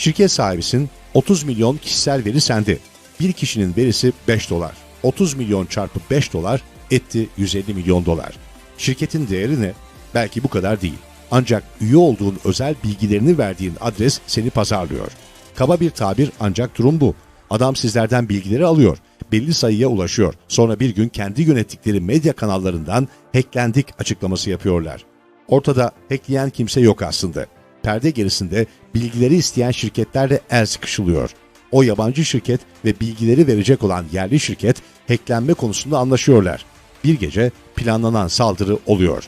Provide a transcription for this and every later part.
Şirket sahibisin, 30 milyon kişisel veri sende. Bir kişinin verisi 5 dolar. 30 milyon çarpı 5 dolar etti 150 milyon dolar. Şirketin değeri ne? Belki bu kadar değil. Ancak üye olduğun özel bilgilerini verdiğin adres seni pazarlıyor. Kaba bir tabir ancak durum bu. Adam sizlerden bilgileri alıyor, belli sayıya ulaşıyor. Sonra bir gün kendi yönettikleri medya kanallarından hacklendik açıklaması yapıyorlar. Ortada hackleyen kimse yok aslında. Perde gerisinde bilgileri isteyen şirketlerle el sıkışılıyor. O yabancı şirket ve bilgileri verecek olan yerli şirket hacklenme konusunda anlaşıyorlar. Bir gece planlanan saldırı oluyor.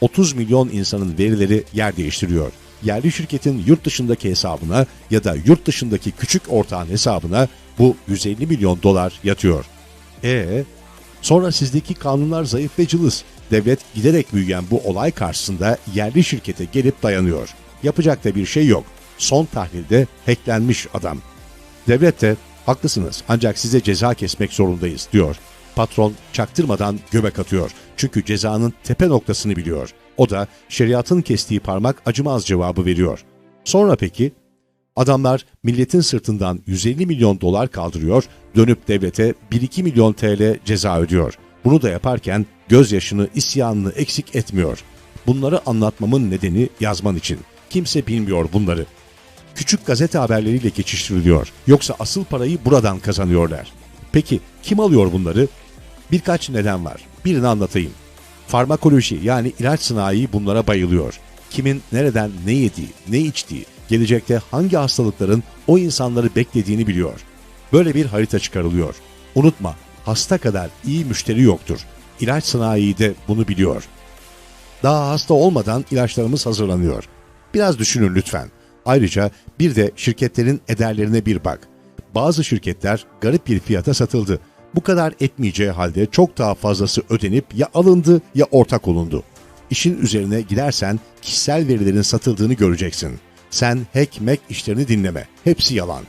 30 milyon insanın verileri yer değiştiriyor. Yerli şirketin yurt dışındaki hesabına ya da yurt dışındaki küçük ortağın hesabına bu 150 milyon dolar yatıyor. E sonra sizdeki kanunlar zayıf ve cılız. Devlet giderek büyüyen bu olay karşısında yerli şirkete gelip dayanıyor. Yapacak da bir şey yok. Son tahlilde hacklenmiş adam. Devlet de haklısınız ancak size ceza kesmek zorundayız diyor. Patron çaktırmadan göbek atıyor. Çünkü cezanın tepe noktasını biliyor. O da şeriatın kestiği parmak acımaz cevabı veriyor. Sonra peki? Adamlar milletin sırtından 150 milyon dolar kaldırıyor, dönüp devlete 1-2 milyon TL ceza ödüyor. Bunu da yaparken gözyaşını, isyanını eksik etmiyor. Bunları anlatmamın nedeni yazman için. Kimse bilmiyor bunları. Küçük gazete haberleriyle geçiştiriliyor. Yoksa asıl parayı buradan kazanıyorlar. Peki kim alıyor bunları? Birkaç neden var. Birini anlatayım. Farmakoloji yani ilaç sanayi bunlara bayılıyor. Kimin nereden ne yediği, ne içtiği, gelecekte hangi hastalıkların o insanları beklediğini biliyor. Böyle bir harita çıkarılıyor. Unutma, hasta kadar iyi müşteri yoktur. İlaç sanayi de bunu biliyor. Daha hasta olmadan ilaçlarımız hazırlanıyor. Biraz düşünün lütfen. Ayrıca bir de şirketlerin ederlerine bir bak. Bazı şirketler garip bir fiyata satıldı. Bu kadar etmeyeceği halde çok daha fazlası ödenip ya alındı ya ortak olundu. İşin üzerine gidersen kişisel verilerin satıldığını göreceksin. Sen hack mack işlerini dinleme. Hepsi yalan.